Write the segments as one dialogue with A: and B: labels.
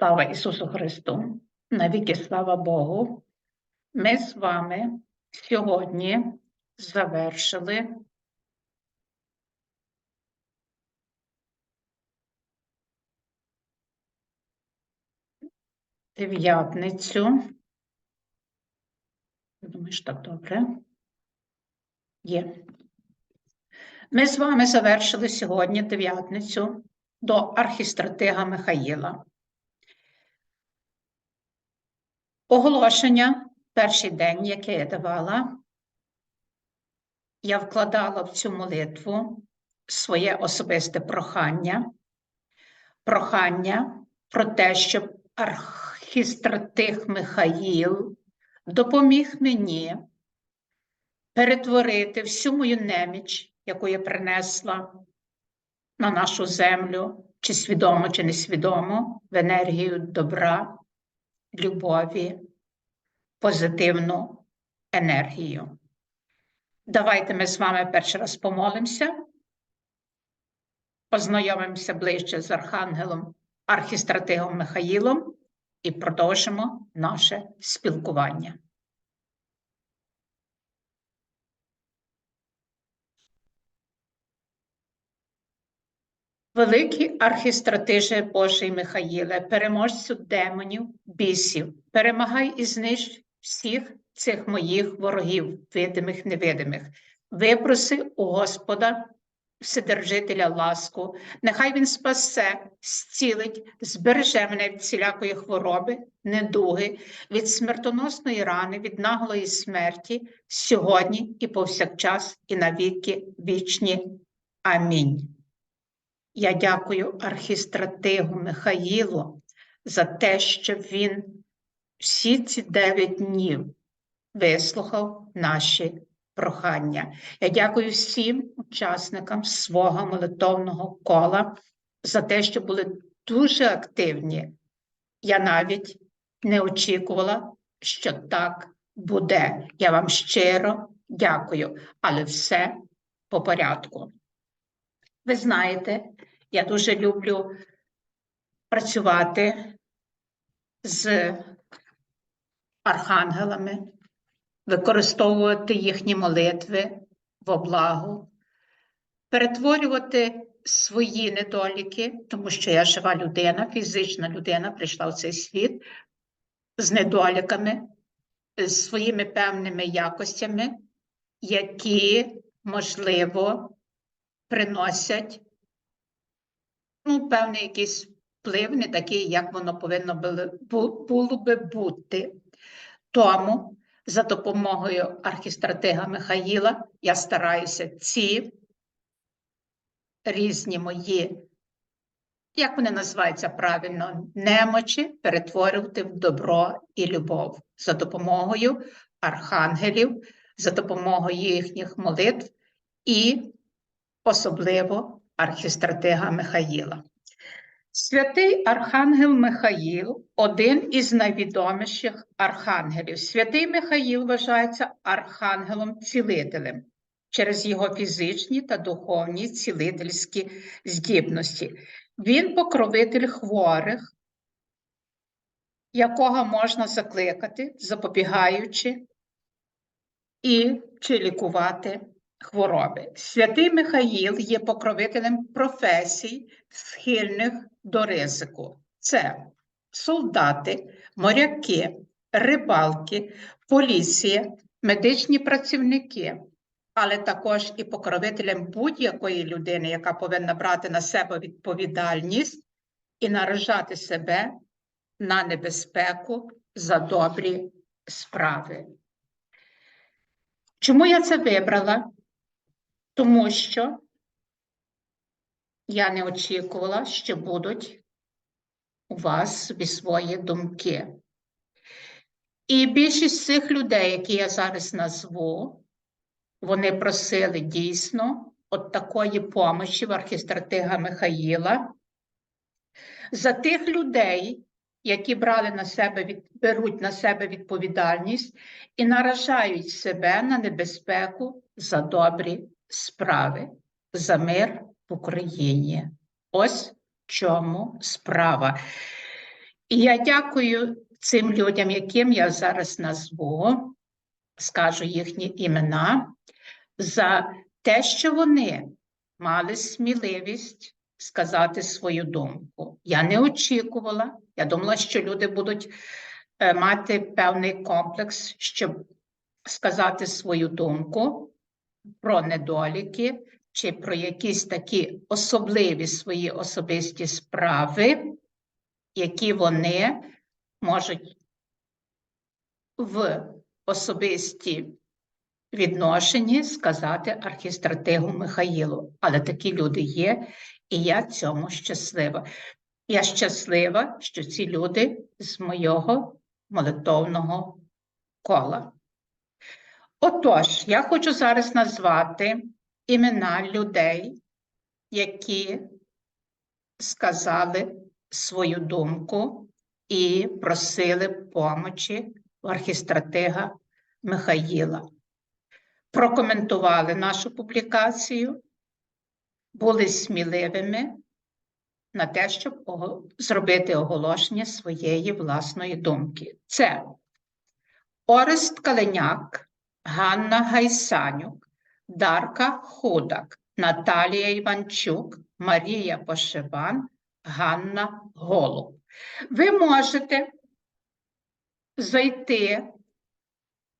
A: Слава Ісусу Христу! Навіки слава Богу! Ми з вами сьогодні завершили дев'ятницю. Думаєш, так добре? Є. Ми з вами завершили сьогодні дев'ятницю до архістратига Михаїла. Оголошення. Перший день, яке я давала, я вкладала в цю молитву своє особисте прохання, прохання про те, щоб архістратих Михаїл допоміг мені перетворити всю мою неміч, яку я принесла на нашу землю, чи свідомо, чи несвідомо, в енергію добра, любові, позитивну енергію. Давайте ми з вами перший раз помолимося, познайомимося ближче з Архангелом Архістратигом Михаїлом і продовжимо наше спілкування. Великий архістратиже Божий Михаїле, переможцю демонів, бісів, перемагай і знищ всіх цих моїх ворогів, видимих, невидимих. Випроси у Господа, Вседержителя ласку, нехай Він спасе, зцілить, збереже мене від всілякої хвороби, недуги, від смертоносної рани, від наглої смерті, сьогодні і повсякчас, і навіки вічні. Амінь. Я дякую архістратигу Михаїлу за те, що він всі ці дев'ять днів вислухав наші прохання. Я дякую всім учасникам свого молитовного кола за те, що були дуже активні. Я навіть не очікувала, що так буде. Я вам щиро дякую, але все по порядку. Ви знаєте, я дуже люблю працювати з архангелами, використовувати їхні молитви в облагу, перетворювати свої недоліки, тому що я жива людина, фізична людина прийшла в цей світ з недоліками, з своїми певними якостями, які, можливо, приносять ну, певний якийсь вплив, не такий, як воно повинно було, би бути. Тому за допомогою архістратига Михаїла я стараюся ці різні мої, як вони називаються правильно, немочі перетворювати в добро і любов за допомогою архангелів, за допомогою їхніх молитв і особливо архістратига Михаїла. Святий Архангел Михаїл один із найвідоміших архангелів. Святий Михаїл вважається архангелом-цілителем через його фізичні та духовні цілительські здібності. Він покровитель хворих, якого можна закликати, запобігаючи і чи лікувати хвороби. Святий Михаїл є покровителем професій, схильних до ризику. Це солдати, моряки, рибалки, поліція, медичні працівники, але також і покровителем будь-якої людини, яка повинна брати на себе відповідальність і наражати себе на небезпеку за добрі справи. Чому я це вибрала? Тому що я не очікувала, що будуть у вас собі свої думки. І більшість цих людей, які я зараз назву, вони просили дійсно от такої помощі в архістратига Михаїла. За тих людей, які брали на себе від, беруть на себе відповідальність і наражають себе на небезпеку за добрі справи за мир в Україні. Ось в чому справа. І я дякую цим людям, яким я зараз назву, скажу їхні імена, за те, що вони мали сміливість сказати свою думку. Я не очікувала. Я думала, що люди будуть е, мати певний комплекс, щоб сказати свою думку про недоліки чи про якісь такі особливі свої особисті справи, які вони можуть в особисті відношенні сказати архістратигу Михаїлу. Але такі люди є, і я цьому щаслива. Я щаслива, що ці люди з моєго молитовного кола. Отож, я хочу зараз назвати імена людей, які сказали свою думку і просили помочі в архістратига Михаїла. Прокоментували нашу публікацію, були сміливими на те, щоб зробити оголошення своєї власної думки. Це Орест Каленяк, Ганна Гайсанюк, Дарка Худак, Наталія Іванчук, Марія Пошиван, Ганна Голуб. Ви можете зайти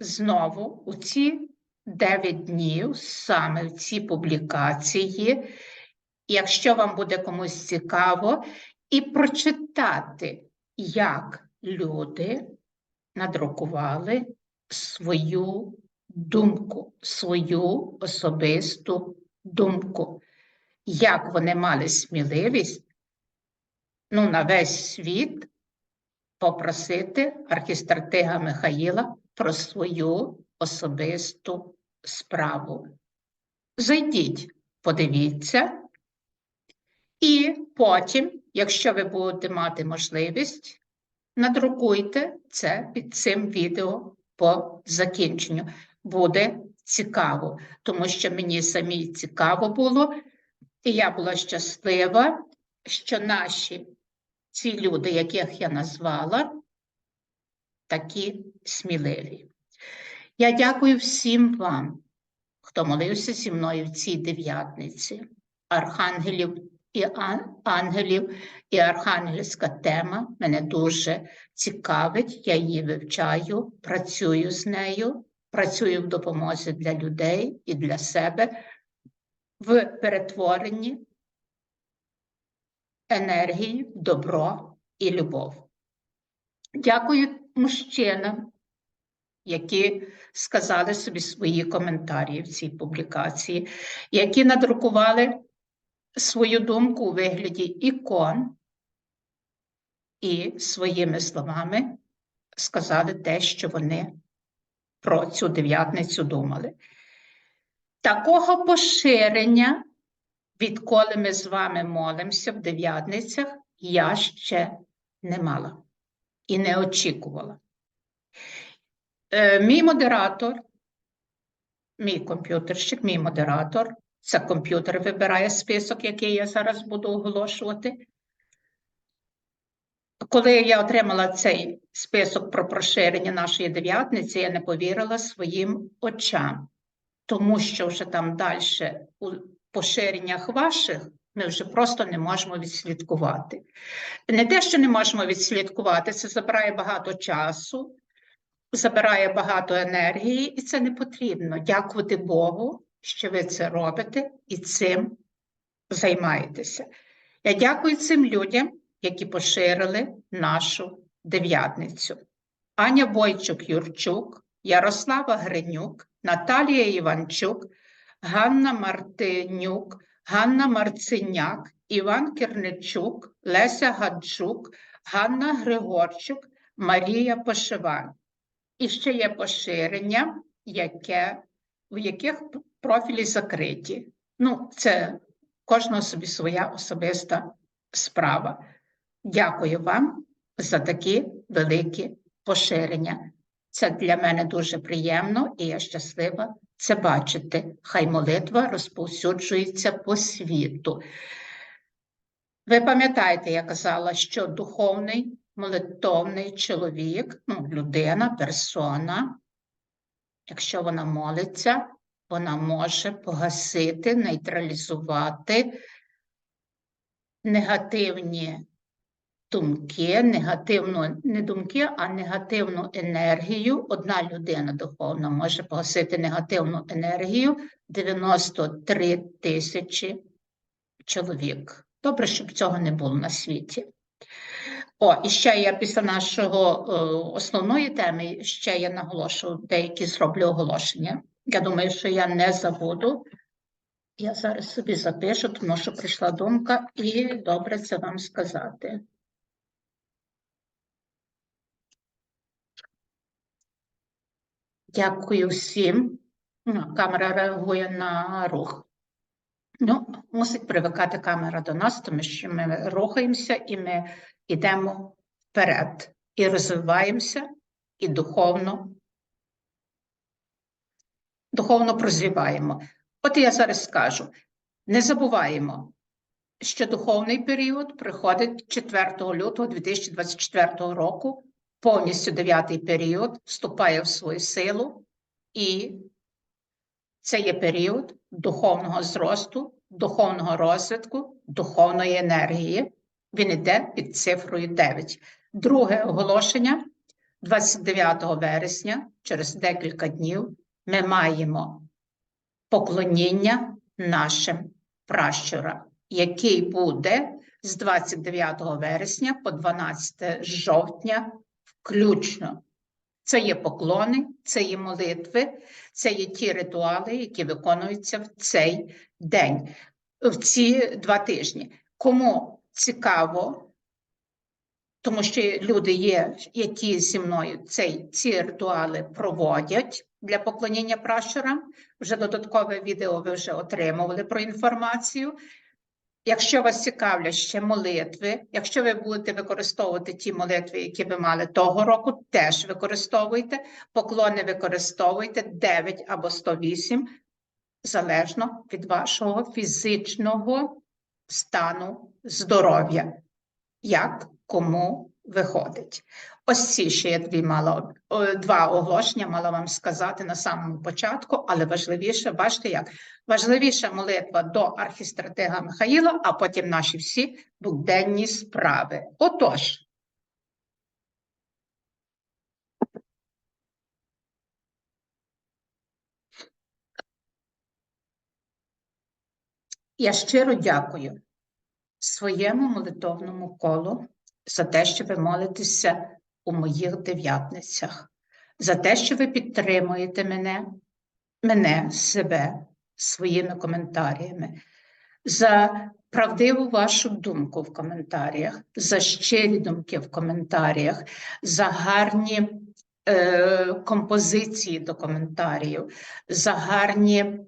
A: знову у ці 9 днів, саме в ці публікації, якщо вам буде комусь цікаво, і прочитати, як люди надрукували свою думку, свою особисту думку, як вони мали сміливість ну, на весь світ попросити архістратига Михаїла про свою особисту справу. Зайдіть, подивіться, і потім, якщо ви будете мати можливість, надрукуйте це під цим відео по закінченню. Буде цікаво, тому що мені самій цікаво було, і я була щаслива, що наші ці люди, яких я назвала, такі сміливі. Я дякую всім вам, хто молився зі мною в цій дев'ятниці, архангелів і ангелів, і архангельська тема мене дуже цікавить. Я її вивчаю, працюю з нею, працюю в допомозі для людей і для себе в перетворенні енергії, добро і любов. Дякую мужчинам, які сказали собі свої коментарі в цій публікації, які надрукували свою думку у вигляді ікон і своїми словами сказали те, що вони про цю дев'ятницю думали. Такого поширення, відколи ми з вами молимося в дев'ятницях, я ще не мала і не очікувала. Е, Мій модератор, мій комп'ютерщик, мій модератор, це комп'ютер вибирає список, який я зараз буду оголошувати. Коли я отримала цей список про проширення нашої дев'ятниці, я не повірила своїм очам, тому що вже там далі у поширеннях ваших ми вже просто не можемо відслідкувати. Не те, що не можемо відслідкувати, це забирає багато часу, забирає багато енергії, і це не потрібно. Дякувати Богу, що ви це робите і цим займаєтеся. Я дякую цим людям, які поширили нашу дев'ятницю. Аня Бойчук Юрчук, Ярослава Гринюк, Наталія Іванчук, Ганна Мартинюк, Ганна Марциняк, Іван Кірничук, Леся Гаджук, Ганна Григорчук, Марія Пошиван. І ще є поширення, яке, в яких профілі закриті. Ну, це кожного собі своя особиста справа. Дякую вам за такі великі поширення. Це для мене дуже приємно і я щаслива це бачити. Хай молитва розповсюджується по світу. Ви пам'ятаєте, я казала, що духовний молитовний чоловік, ну, людина, персона, якщо вона молиться, вона може погасити, нейтралізувати негативні думки, негативну, не думки, а негативну енергію. Одна людина духовна може погасити негативну енергію 93 тисячі чоловік. Добре, щоб цього не було на світі. О, і ще я після нашого е, основної теми ще я наголошу деякі зроблю оголошення. Я думаю, що я не забуду. Я зараз собі запишу, тому що прийшла думка, і добре це вам сказати. Дякую всім. Ну, Камера реагує на рух. Ну, мусить привикати камера до нас, тому що ми рухаємося і ми йдемо вперед, і розвиваємося, і духовно, духовно прозріваємо. От я зараз скажу: не забуваємо, що духовний період приходить 4 лютого 2024 року, повністю дев'ятий період, вступає в свою силу, і це є період духовного зросту, духовного розвитку, духовної енергії. Він іде під цифрою 9. Друге оголошення 29 вересня, через декілька днів, ми маємо поклоніння нашим пращурам, який буде з 29 вересня по 12 жовтня включно. Це є поклони, це є молитви, це є ті ритуали, які виконуються в цей день, в ці два тижні. Кому цікаво, тому що люди є, які зі мною цей, ці ритуали проводять для поклоніння пращурам. Вже додаткове відео ви вже отримували про інформацію. Якщо вас цікавлять ще молитви, якщо ви будете використовувати ті молитви, які ви мали того року, теж використовуйте. Поклони використовуйте 9 або 108, залежно від вашого фізичного стану здоров'я. Як кому виходить? Ось ці ще я дві мала два оголошення мала вам сказати на самому початку, але важливіше, бачите як? Важливіша молитва до архістратега Михаїла, а потім наші всі буденні справи. Отож. Я щиро дякую своєму молитовному колу за те, що ви молитеся у моїх дев'ятницях, за те, що ви підтримуєте мене, мене, себе своїми коментарями, за правдиву вашу думку в коментарях, за щирі думки в коментарях, за гарні е, композиції до коментарів, за гарні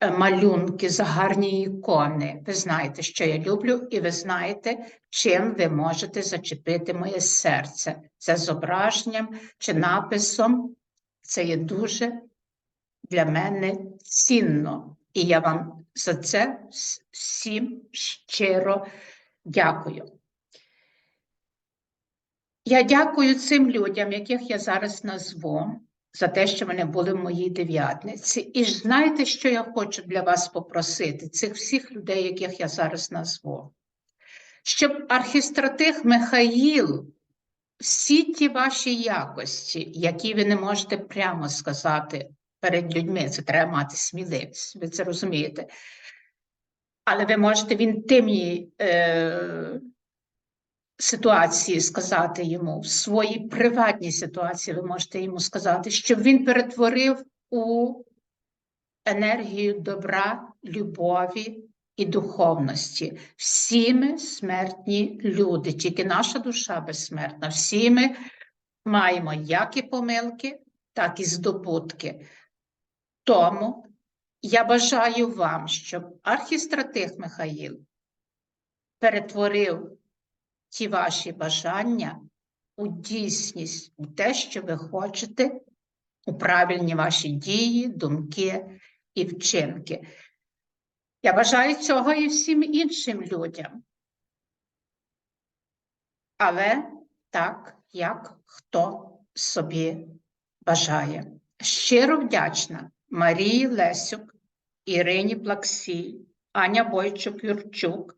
A: малюнки, за гарні ікони. Ви знаєте, що я люблю, і ви знаєте, чим ви можете зачепити моє серце. Це зображенням чи написом. Це є дуже для мене цінно. І я вам за це всім щиро дякую. Я дякую цим людям, яких я зараз назву, за те, що вони були в моїй дев'ятниці. І ж знаєте, що я хочу для вас попросити, цих всіх людей, яких я зараз назву, щоб архістратих Михаїл, всі ті ваші якості, які ви не можете прямо сказати перед людьми, це треба мати сміливість, ви це розумієте. Але ви можете в інтимній е, ситуації сказати йому, в своїй приватній ситуації ви можете йому сказати, щоб він перетворив у енергію добра, любові і духовності. Всі ми смертні люди, тільки наша душа безсмертна. Всі ми маємо як і помилки, так і здобутки. Тому я бажаю вам, щоб архістратих Михаїл перетворив ті ваші бажання у дійсність, у те, що ви хочете, у правильні ваші дії, думки і вчинки. Я бажаю цього і всім іншим людям. Але так, як хто собі бажає. Щиро вдячна Марії Лесюк, Ірині Плаксій, Аня Бойчук-Юрчук,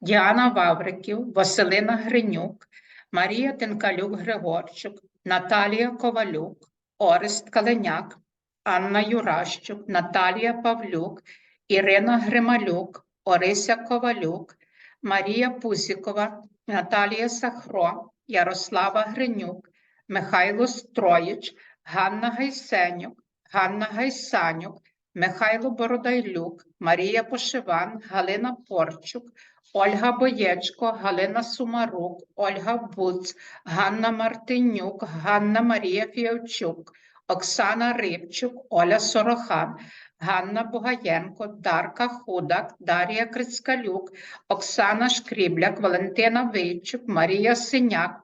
A: Діана Вавриків, Василина Гринюк, Марія Тенкалюк-Григорчук, Наталія Ковалюк, Орест Каленяк, Анна Юращук, Наталія Павлюк, Ірина Грималюк, Орися Ковалюк, Марія Пузікова, Наталія Сахро, Ярослава Гринюк, Михайло Строїч, Ганна Гайсенюк, Ганна Гайсанюк, Михайло Бородайлюк, Марія Пошиван, Галина Порчук, Ольга Боєчко, Галина Сумарук, Ольга Буц, Ганна Мартинюк, Ганна Марія Фіявчук, Оксана Рибчук, Оля Сорохан, Ганна Бугаєнко, Дарка Худак, Дар'я Крицкалюк, Оксана Шкрібляк, Валентина Вийчук, Марія Синяк,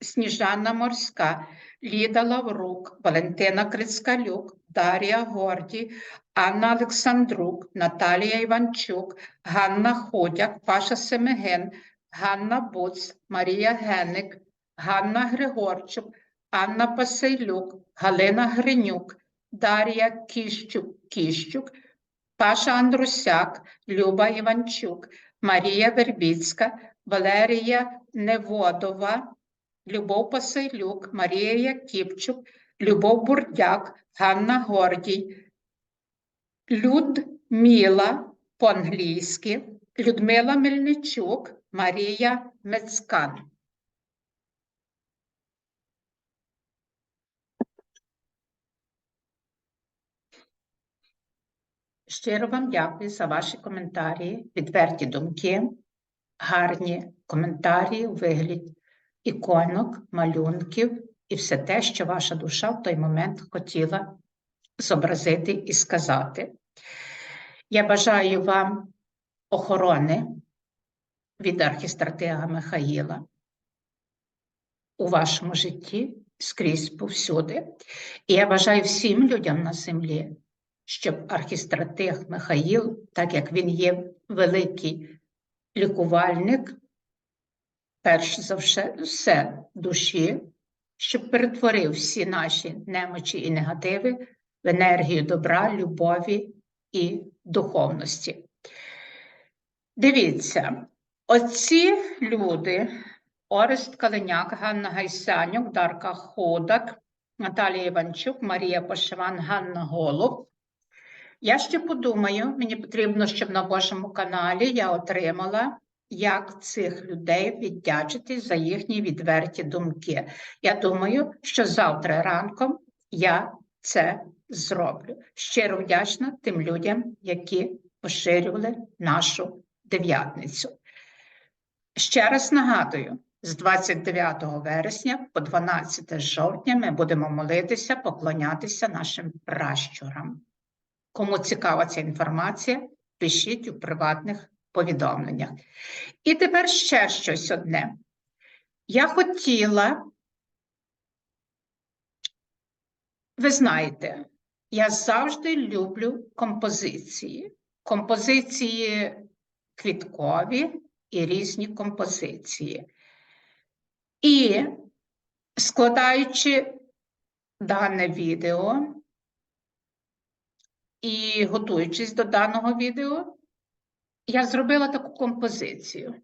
A: Сніжана Морська, Ліда Лаврук, Валентина Крицкалюк, Дар'я Горді, Анна Олександрук, Наталія Іванчук, Ганна Ходяк, Паша Семеген, Ганна Буц, Марія Генник, Ганна Григорчук, Анна Пасейлюк, Галина Гринюк, Дар'я Кіщук, Кіщук, Паша Андрусяк, Люба Іванчук, Марія Вербіцька, Валерія Неводова, Любов Пасейлюк, Марія Якіпчук, Любов Бурдяк, Ганна Гордій, Людмила по-англійськи, Людмила Мельничук, Марія Мецкан. Щиро вам дякую за ваші коментарі, відверті думки, гарні коментарі у вигляді іконок, малюнків і все те, що ваша душа в той момент хотіла зобразити і сказати. Я бажаю вам охорони від архістратега Михаїла у вашому житті скрізь повсюди. І я бажаю всім людям на землі, щоб архістратег Михаїл, так як він є великий лікувальник, перш за все, душі, щоб перетворив всі наші немочі і негативи в енергію добра, любові і духовності. Дивіться, оці люди, Орест Калиняк, Ганна Гайсанюк, Дарка Ходак, Наталія Іванчук, Марія Пошиван, Ганна Голуб. Я ще подумаю, мені потрібно, щоб на вашому каналі я отримала, як цих людей віддячити за їхні відверті думки. Я думаю, що завтра ранком я це зроблю. Щиро вдячна тим людям, які поширювали нашу дев'ятницю. Ще раз нагадую: з 29 вересня по 12 жовтня ми будемо молитися, поклонятися нашим пращурам. Кому цікава ця інформація, пишіть у приватних повідомленнях. І тепер ще щось одне. Я хотіла, ви знаєте, я завжди люблю композиції. Композиції квіткові і різні композиції. І складаючи дане відео і готуючись до даного відео, я зробила таку композицію.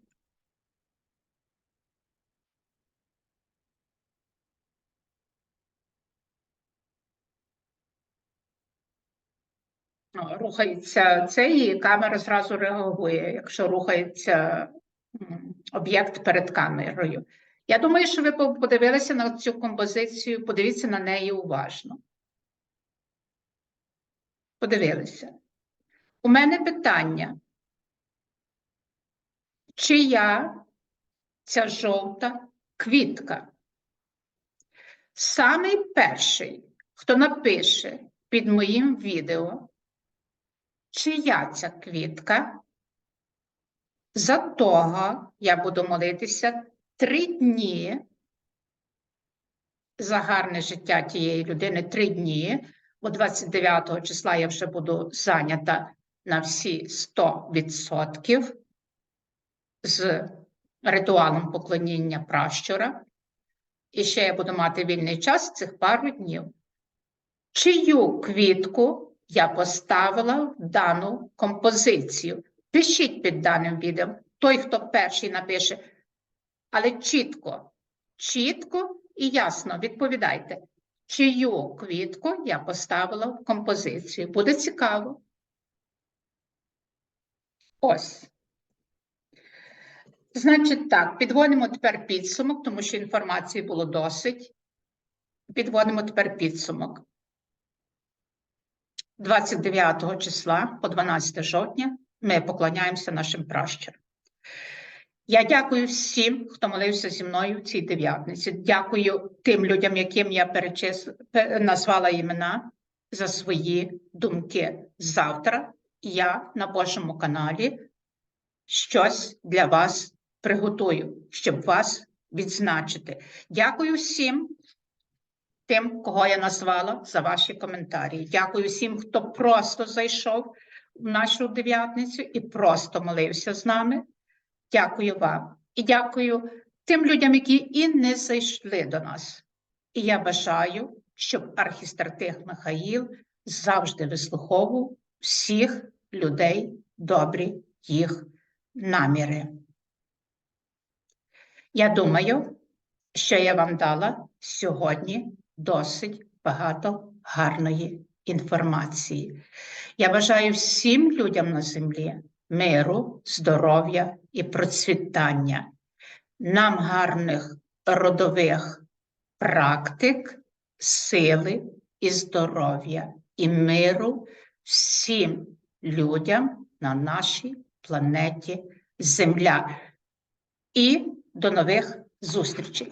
A: Рухається це, і камера зразу реагує, якщо рухається об'єкт перед камерою. Я думаю, що ви подивилися на цю композицію, подивіться на неї уважно. Подивилися. У мене питання. Чия ця жовта квітка? Самий перший, хто напише під моїм відео, чия ця квітка, за того я буду молитися три дні за гарне життя тієї людини три дні, бо 29 числа я вже буду зайнята на всі 100% з ритуалом поклоніння пращура. і ще я буду мати вільний час цих пару днів. Чию квітку я поставила дану композицію? Пишіть під даним відео. Той, хто перший напише, але чітко, чітко і ясно відповідайте, чию квітку я поставила в композицію. Буде цікаво. Ось. Значить, так, підводимо тепер підсумок, тому що інформації було досить. Підводимо тепер підсумок. 29 числа по 12 жовтня ми поклоняємося нашим пращурам. Я дякую всім, хто молився зі мною в цій дев'ятниці. Дякую тим людям, яким я перечис... назвала імена за свої думки. Завтра я на Божому каналі щось для вас приготую, щоб вас відзначити. Дякую всім тим, кого я назвала за ваші коментарі. Дякую всім, хто просто зайшов в нашу дев'ятницю і просто молився з нами. Дякую вам. І дякую тим людям, які і не зайшли до нас. І я бажаю, щоб архістратих Михаїл завжди вислуховував всіх людей добрі їх наміри. Я думаю, що я вам дала сьогодні досить багато гарної інформації. Я бажаю всім людям на землі миру, здоров'я і процвітання, нам гарних родових практик, сили і здоров'я, і миру всім людям на нашій планеті Земля. І до нових зустрічей!